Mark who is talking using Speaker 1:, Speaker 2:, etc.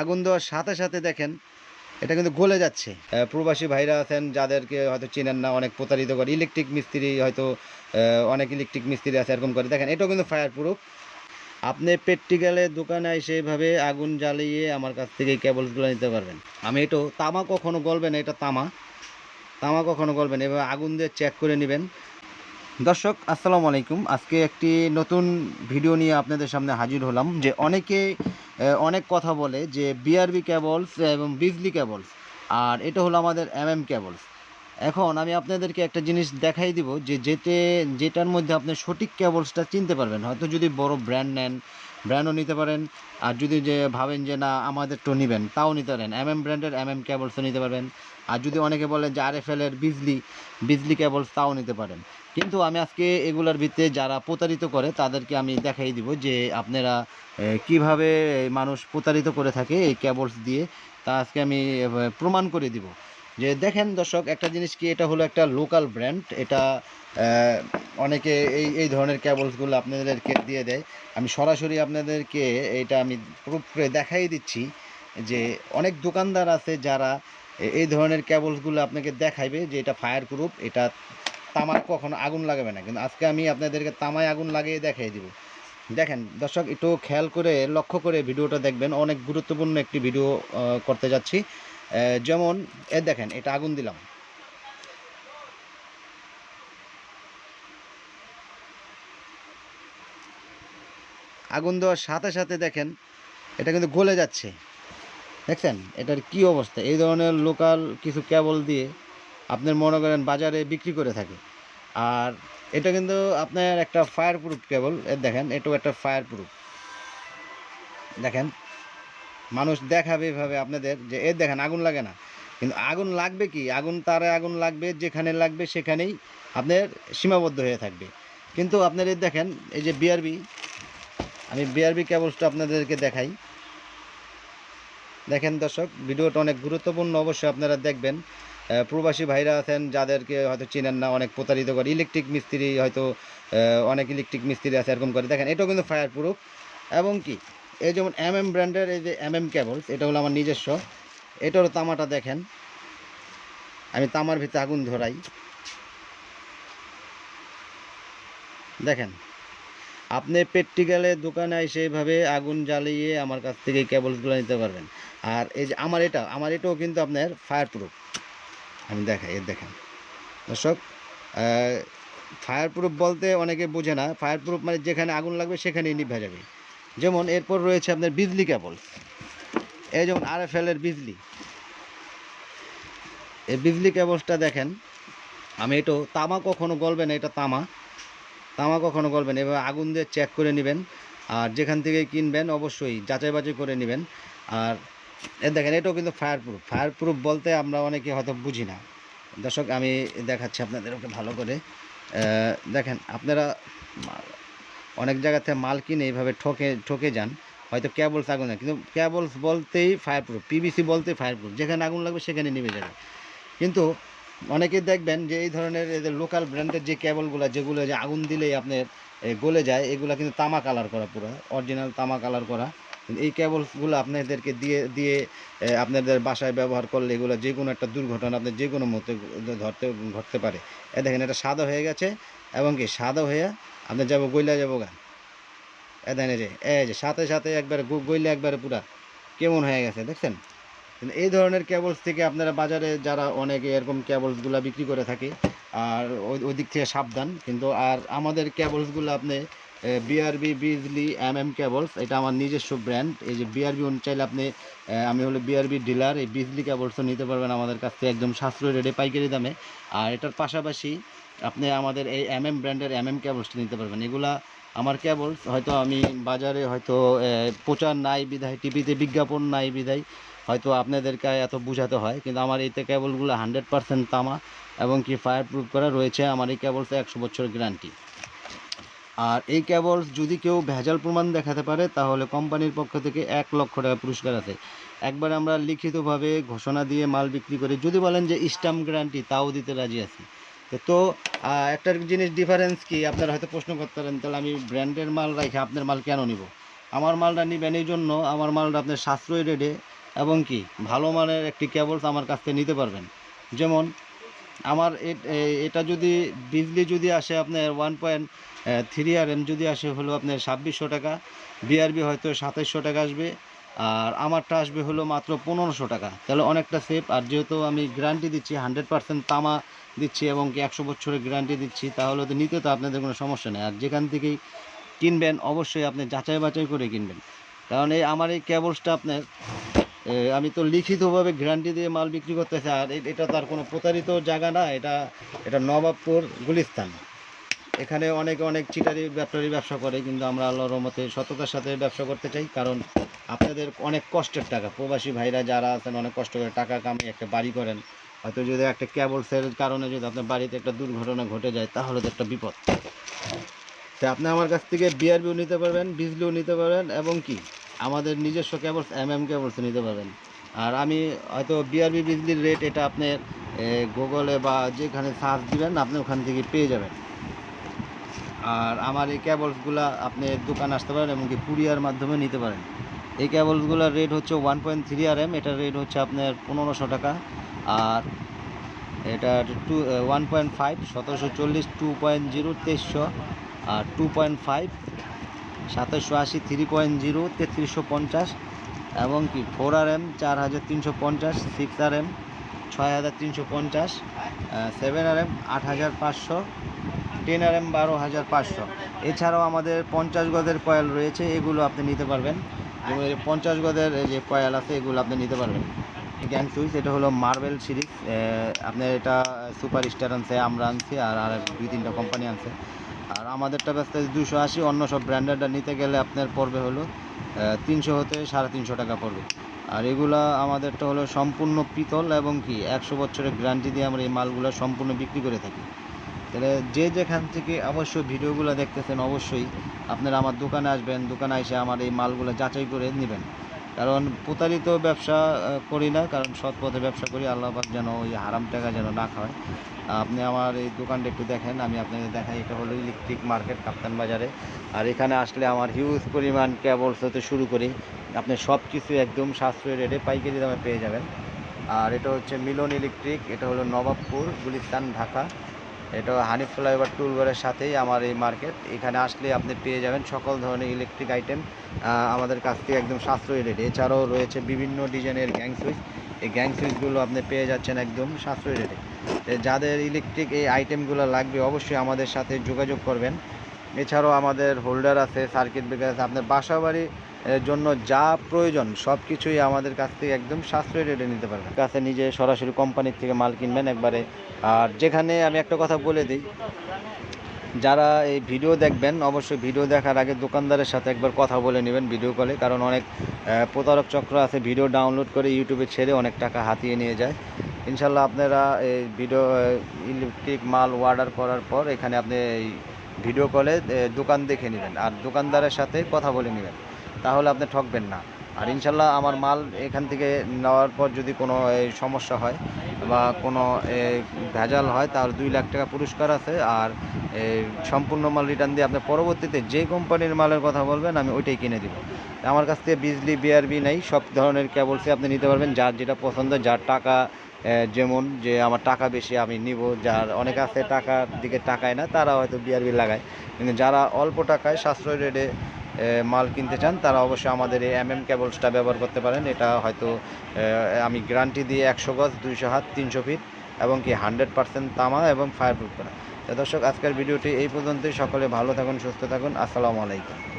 Speaker 1: আগুন দেওয়ার সাথে সাথে দেখেন, এটা কিন্তু গলে যাচ্ছে। প্রবাসী ভাইরা আছেন, যাদেরকে হয়তো চেনেন না, অনেক প্রতারিত করে। ইলেকট্রিক মিস্ত্রি হয়তো অনেক ইলেকট্রিক মিস্ত্রি আছে, এরকম করে। দেখেন, এটাও কিন্তু ফায়ার প্রুফ আপনি প্র্যাকটিক্যালে দোকানে এসে এইভাবে আগুন জ্বালিয়ে আমার কাছ থেকে এই কেবলসগুলো নিতে পারবেন। আমি এটাও, তামা কখনো গলবে না, এটা তামা। তামা কখনো গলবেন এভাবে আগুন দিয়ে চেক করে নেবেন। দর্শক, আসসালামু আলাইকুম। আজকে একটি নতুন ভিডিও নিয়ে আপনাদের সামনে হাজির হলাম, যে অনেকে অনেক কথা বলে যে বিআরবি ক্যাবলস এবং বিজলি কেবলস আর এটা হলো আমাদের এম এম কেবলস এখন আমি আপনাদেরকে একটা জিনিস দেখাই দিব যে যেতে, যেটার মধ্যে আপনি সঠিক ক্যাবলসটা চিনতে পারবেন। হয়তো যদি বড় ব্র্যান্ড নেন ব্র্যান্ডও নিতে পারেন। আর যদি যে ভাবেন যে না, আমাদের তো নেবেন, তাও নিতে পারেন। এম এম ব্র্যান্ডের এম এম কেবলসও নিতে পারবেন। আর যদি অনেকে বলেন যে আরএফএল এর বিজলি বিজলি কেবলস তাও নিতে পারেন। কিন্তু আমি আজকে এগুলার ভিত্তিতে যারা প্রতারিত করে, তাদেরকে আমি দেখাই দিব যে আপনারা কীভাবে মানুষ প্রতারিত করে থাকে এই কেবলস দিয়ে। তা আজকে আমি প্রমাণ করে দিব। যে দেখেন দর্শক, একটা জিনিস কি, এটা হলো একটা লোকাল ব্র্যান্ড এটা অনেকে এই এই ধরনের কেবলসগুলো আপনাদেরকে দিয়ে দেয়। আমি সরাসরি আপনাদেরকে এটা আমি প্রুফ করে দেখাই দিচ্ছি যে অনেক দোকানদার আছে যারা এই ধরনের কেবলসগুলো আপনাকে দেখাইবে যে এটা ফায়ার প্রুফ এটা তামার কখনো আগুন লাগাবে না। কিন্তু আজকে আমি আপনাদেরকে তামায় আগুন লাগিয়ে দেখাই দিব। দেখেন দর্শক, একটু খেয়াল করে, লক্ষ্য করে ভিডিওটা দেখবেন। অনেক গুরুত্বপূর্ণ একটি ভিডিও করতে যাচ্ছি। যেমন, এ দেখেন, এটা আগুন দিলাম। আগুন দেওয়ার সাথে সাথে দেখেন, এটা কিন্তু গলে যাচ্ছে। দেখছেন? এটার কি অবস্থা? এই ধরনের লোকাল কিছু কেবল দিয়ে আপনার মনে করেন বাজারে বিক্রি করে থাকে। আর এটা কিন্তু আপনার একটা ফায়ার প্রুফ কেবল দেখেন, এটাও একটা ফায়ার প্রুফ দেখেন মানুষ দেখাবে এভাবে আপনাদের যে এর দেখেন আগুন লাগে না। কিন্তু আগুন লাগবে কি? আগুন তারে আগুন লাগবে, যেখানে লাগবে সেখানেই আপনার সীমাবদ্ধ হয়ে থাকবে। কিন্তু আপনার এর দেখেন, এই যে বিআরবি আমি বিআরবি কেবলসটা আপনাদেরকে দেখাই। দেখেন দর্শক, ভিডিওটা অনেক গুরুত্বপূর্ণ, অবশ্যই আপনারা দেখবেন। প্রবাসী ভাইরা আছেন, যাদেরকে হয়তো চেনেন না, অনেক প্রতারিত করে। ইলেকট্রিক মিস্ত্রি হয়তো অনেক ইলেকট্রিক মিস্ত্রি আছে, এরকম করে। দেখেন, এটাও কিন্তু ফায়ার প্রুফ এবং কি? এই যেমন এম এম ব্র্যান্ডের এই যে এম এম কেবলস এটা হলো আমার নিজস্ব। এটারও তামাটা দেখেন। আমি তামার ভিতরে আগুন ধরাই। দেখেন, আপনি প্র্যাকটিক্যালে দোকানে এসে এইভাবে আগুন জ্বালিয়ে আমার কাছ থেকে কেবলসগুলো নিতে পারবেন। আর এই যে আমার এটা, আমার এটাও কিন্তু আপনার ফায়ার প্রুফ আমি দেখাই এর দেখেন। দর্শক ফায়ার প্রুফ বলতে অনেকে বোঝে না। ফায়ার প্রুফ মানে যেখানে আগুন লাগবে সেখানেই নিভে যাবে। যেমন এরপর রয়েছে আপনার বিজলি কেবল। এই যেমন আর এফ এলের বিজলি। এই বিজলি কেবলসটা দেখেন, আমি এটাও তামা কখনো গলবে না, এটা তামা। তামা কখনো গলবে না এভাবে আগুন দিয়ে চেক করে নেবেন। আর যেখান থেকে কিনবেন, অবশ্যই যাচাই বাছাই করে নেবেন। আর এ দেখেন এটাও কিন্তু ফায়ার প্রুফ ফায়ার প্রুফ বলতে আমরা অনেকে হয়তো বুঝি না। দর্শক, আমি দেখাচ্ছি আপনাদের ওকে ভালো করে। দেখেন, আপনারা অনেক জায়গাতে মাল কিনে এইভাবে ঠকে ঠকে যান। হয়তো কেবলস আগুন কিন্তু কেবলস বলতেই ফায়ার প্রুফ পিবিসি বলতেই ফায়ার প্রুফ যেখানে আগুন লাগবে সেখানে নেমে যাবে। কিন্তু অনেকে দেখবেন যে এই ধরনের এদের লোকাল ব্র্যান্ডের যে কেবলগুলো যেগুলো যে আগুন দিলেই আপনার গলে যায়, এগুলো কিন্তু তামা কালার করা পুরো অরিজিনাল তামা কালার করা। এই কেবলসগুলো আপনাদেরকে দিয়ে দিয়ে আপনাদের বাসায় ব্যবহার করলে এগুলো যে কোনো একটা দুর্ঘটনা আপনার যে কোনো মতে ধরতে, ঘটতে পারে। এ দেখেন, এটা সাদা হয়ে গেছে এবং কি সাদা হয়ে আপনার যাব গইলা যাব গা। এ দেখেন যে, এই যে, সাথে সাথে একবারে গইলা একবারে পুরা কেমন হয়ে গেছে, দেখছেন? এই ধরনের কেবলস থেকে আপনারা বাজারে যারা অনেকে এরকম কেবলসগুলো বিক্রি করে থাকে, আর ওই ওই দিক থেকে সাবধান। কিন্তু আর আমাদের কেবলসগুলো আপনি BRB Bijli M M cables এটা আমার নিজস্ব ব্র্যান্ড এই যে বিআরবি চাইলে আপনি আমি হলো বিআরবি ডিলার এই বিজলি কেবলসও নিতে পারবেন আমাদের কাছ থেকে একদম সাশ্রয় রেটে পাইকারি দামে। আর এটার পাশাপাশি আপনি আমাদের এই এম এম ব্র্যান্ডের এম এম কেবলসটা নিতে পারবেন। এগুলা আমার কেবলস হয়তো আমি বাজারে হয়তো প্রচার নাই বিধায়, টিভিতে বিজ্ঞাপন নাই বিধায়, হয়তো আপনাদেরকে এত বোঝাতে হয়, কিন্তু আমার এইতে কেবলগুলো হান্ড্রেড পার্সেন্ট তামা এবং কি ফায়ার প্রুফ করা রয়েছে। আমার এই কেবলসে একশো বছরের গ্যারান্টি আর এই কেবলস যদি কেউ ভেজাল প্রমাণ দেখাতে পারে, তাহলে কোম্পানির পক্ষ থেকে এক লক্ষ টাকা পুরস্কার আছে। একবার আমরা লিখিতভাবে ঘোষণা দিয়ে মাল বিক্রি করি। যদি বলেন যে স্টাম্প গ্যারান্টি, তাও দিতে রাজি আছি। তো- একটা জিনিস ডিফারেন্স কি? আপনারা হয়তো প্রশ্ন করতে পারেন তাহলে আমি ব্র্যান্ডের মাল রাখি আপনার মাল কেন নিব? আমার মালটা নেবেন এই জন্য, আমার মালটা আপনার সাশ্রয়ী রেটে এবং কি, ভালো মানের একটি কেবলস আমার কাছ থেকে নিতে পারবেন। যেমন, আমার এটা যদি, বিজলি যদি আসে আপনার one point three R M যদি আসে হলো আপনার ছাব্বিশশো টাকা বিআরবি হয়তো সাতাইশশো টাকা আসবে, আর আমারটা আসবে হলো মাত্র পনেরোশো টাকা। তাহলে অনেকটা সেফ আর যেহেতু আমি গ্যারান্টি দিচ্ছি হান্ড্রেড পার্সেন্ট তামা দিচ্ছি এবং কি একশো বছরের গ্যারান্টি দিচ্ছি, তাহলে তো নিতে তো আপনাদের কোনো সমস্যা নেই। আর যেখান থেকেই কিনবেন, অবশ্যই আপনি যাচাই বাছাই করে কিনবেন। কারণ এই আমার এই কেবলসটা আপনার আমি তো লিখিতভাবে গ্যারান্টি দিয়ে মাল বিক্রি করতেছি, আর এটা তার কোনো প্রতারিত জায়গা না, এটা এটা নবাবপুর গুলিস্তান। এখানে অনেক অনেক চিটারি ব্যাপারী ব্যবসা করে, কিন্তু আমরা আল্লাহর রহমতে সততার সাথে ব্যবসা করতে চাই, কারণ আপনাদের অনেক কষ্টের টাকা। প্রবাসী ভাইরা যারা আছেন, অনেক কষ্ট করে টাকা কামিয়ে একটা বাড়ি করেন। হয়তো যদি একটা কেবলসের কারণে যদি আপনার বাড়িতে একটা দুর্ঘটনা ঘটে যায়, তাহলে তো একটা বিপদ। তো আপনি আমার কাছ থেকে বিআরবিও নিতে পারবেন বিজলিও নিতে পারবেন, এবং কি? আমাদের নিজস্ব কেবলস এম এম কেবলস নিতে পারবেন। আর আমি হয়তো বিআরবি বিজলির রেট এটা আপনার গুগলে বা যেখানে সার্চ দিবেন, আপনি ওখান থেকে পেয়ে যাবেন। আর আমার এই কেবলসগুলো আপনি দোকান আসতে পারেন এমনকি কুরিয়ার মাধ্যমে নিতে পারেন। এই কেবলসগুলোর রেট হচ্ছে one point three R M এটার রেট হচ্ছে আপনার পনেরোশো টাকা। আর এটা টু ওয়ান পয়েন্ট ফাইভ সতেরোশো চল্লিশ টু পয়েন্ট জিরো তেইশশো। আর টু পয়েন্ট ফাইভ সাতাশশো আশি থ্রি পয়েন্ট জিরো তেত্রিশশো পঞ্চাশ। এবং কি ফোর আর এম চার হাজার তিনশো পঞ্চাশ সিক্স আর এম ছয় হাজার তিনশো পঞ্চাশ সেভেন আর এম আট হাজার পাঁচশো। টেন আর এম বারো হাজার পাঁচশো। এছাড়াও আমাদের পঞ্চাশ গজের কয়েল রয়েছে, এগুলো আপনি নিতে পারবেন। এবং পঞ্চাশ গজের যে কয়েল আছে, এগুলো আপনি নিতে পারবেন। গ্যাং সুইচ এটা হলো মার্বেল সিরিজ আপনার এটা সুপার স্টার আনছে, আমরা আনছি, আর আর দুই তিনটা কোম্পানি আনছে। আর আমাদেরটা ব্যস্ত দুশো আশি, অন্য সব ব্র্যান্ডেডটা নিতে গেলে আপনার পড়বে হলো তিনশো হতে সাড়ে তিনশো টাকা পড়বে। আর এগুলা আমাদেরটা হলো সম্পূর্ণ পিতল এবং কি, একশো বছরের গ্যারান্টি দিয়ে আমরা এই মালগুলো সম্পূর্ণ বিক্রি করে থাকি। তাহলে যে যেখান থেকে অবশ্যই ভিডিওগুলো দেখতেছেন অবশ্যই আপনারা আমার দোকানে আসবেন, দোকানে এসে আমার এই মালগুলো যাচাই করে নেবেন। কারণ প্রতারিত ব্যবসা করি না, কারণ সৎ পথে ব্যবসা করি, আল্লাহ পাক যেন ওই হারাম টাকা যেন না খাওয়ায়। আপনি আমার এই দোকানটা একটু দেখেন, আমি আপনাকে দেখাই, এটা হলো ইলেকট্রিক মার্কেট কাপ্তান বাজারে। আর এখানে আসলে আমার হিউজ পরিমাণ কেবলস হতে শুরু করি। আপনি সব কিছু একদম সাশ্রয় রেটে পাইকারি দামে পেয়ে যাবেন। আর এটা হচ্ছে মিলন ইলেকট্রিক, এটা হলো নবাবপুর, গুলিস্তান, ঢাকা। এটা হানিফ ফ্লাইওভার টুলবারের সাথেই আমার এই মার্কেট এখানে আসলে আপনি পেয়ে যাবেন সকল ধরনের ইলেকট্রিক আইটেম আমাদের কাছ থেকে একদম সাশ্রয়ী রেটে এছাড়াও রয়েছে বিভিন্ন ডিজাইনের গ্যাং সুইচ এই গ্যাং সুইচগুলো আপনি পেয়ে যাচ্ছেন একদম সাশ্রয়ী রেটে যাদের ইলেকট্রিক এই আইটেমগুলো লাগবে অবশ্যই আমাদের সাথে যোগাযোগ করবেন। এছাড়াও আমাদের হোল্ডার আছে সার্কিট ব্রেকার আছে আপনার বাসা বাড়ি জন্য যা প্রয়োজন সব কিছুই আমাদের কাছ থেকে একদম সাশ্রয়ী রেটে নিতে পারবেন। কাছে নিজে সরাসরি কোম্পানির থেকে মাল কিনবেন একবারে। আর যেখানে আমি একটা কথা বলে দিই, যারা এই ভিডিও দেখবেন, অবশ্যই ভিডিও দেখার আগে দোকানদারের সাথে একবার কথা বলে নেবেন ভিডিও কলে কারণ অনেক প্রতারক চক্র আছে ভিডিও ডাউনলোড করে ইউটিউবে ছেড়ে অনেক টাকা হাতিয়ে নিয়ে যায়। ইনশাল্লাহ আপনারা এই ভিডিও ইলেকট্রিক মাল অর্ডার করার পর এখানে আপনি ভিডিও কলে দোকান দেখে নেবেন। আর দোকানদারের সাথে কথা বলে নেবেন। তাহলে আপনি ঠকবেন না। আর ইনশাল্লাহ আমার মাল এখান থেকে নেওয়ার পর যদি কোনো এই সমস্যা হয় বা কোনো ভেজাল হয় তাহলে দুই লাখ টাকা পুরস্কার আছে। আর সম্পূর্ণ মাল রিটার্ন দিয়ে আপনি পরবর্তীতে যে কোম্পানির মালের কথা বলবেন আমি ওইটাই কিনে দিব। আমার কাছ থেকে বিজলি বিআরবি নেই সব ধরনের কেবলসই আপনি নিতে পারবেন। যার যেটা পছন্দ যার টাকা যেমন যে আমার টাকা বেশি আমি নিব যার অনেক আছে টাকার দিকে টাকায় না তারা হয়তো বিআরবি লাগায়। কিন্তু যারা অল্প টাকায় সাশ্রয় রেটে মাল কিনতে চান, তারা অবশ্যই আমাদের এই এম এম কেবলসটা ব্যবহার করতে পারেন। এটা হয়তো আমি গ্যারান্টি দিয়ে একশো গজ, দুইশো হাত, তিনশো ফিট এবং কি হান্ড্রেড পার্সেন্ট তামা এবং ফায়ার প্রুফ করা দর্শক, আজকের ভিডিওটি এই পর্যন্তই। সকলে ভালো থাকুন, সুস্থ থাকুন। আসসালামু আলাইকুম।